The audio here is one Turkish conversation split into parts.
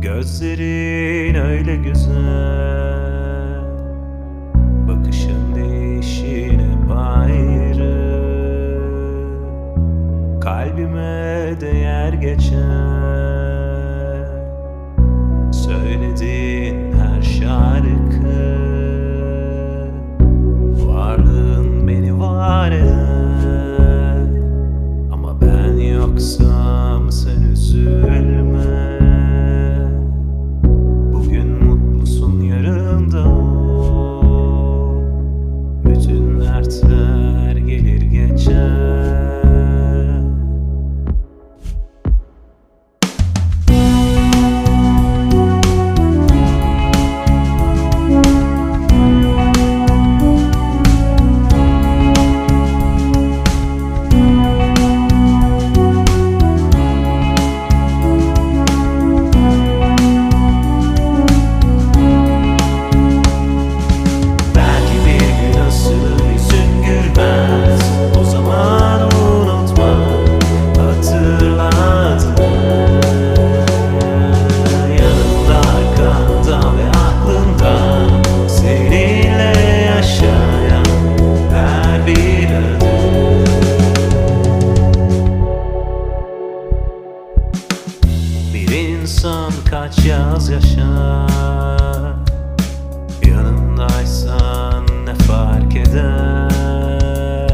Gözlerin öyle güzel. Bakışın değişin hep Kalbime değer geçer insan kaç yaz yaşar? Yanımdaysan ne fark eder?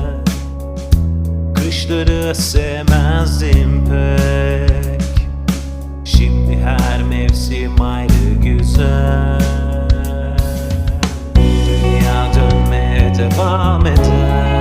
Kışları sevmezdim pek. Şimdi her mevsim ayrı güzel. Dünya dönmeye devam eder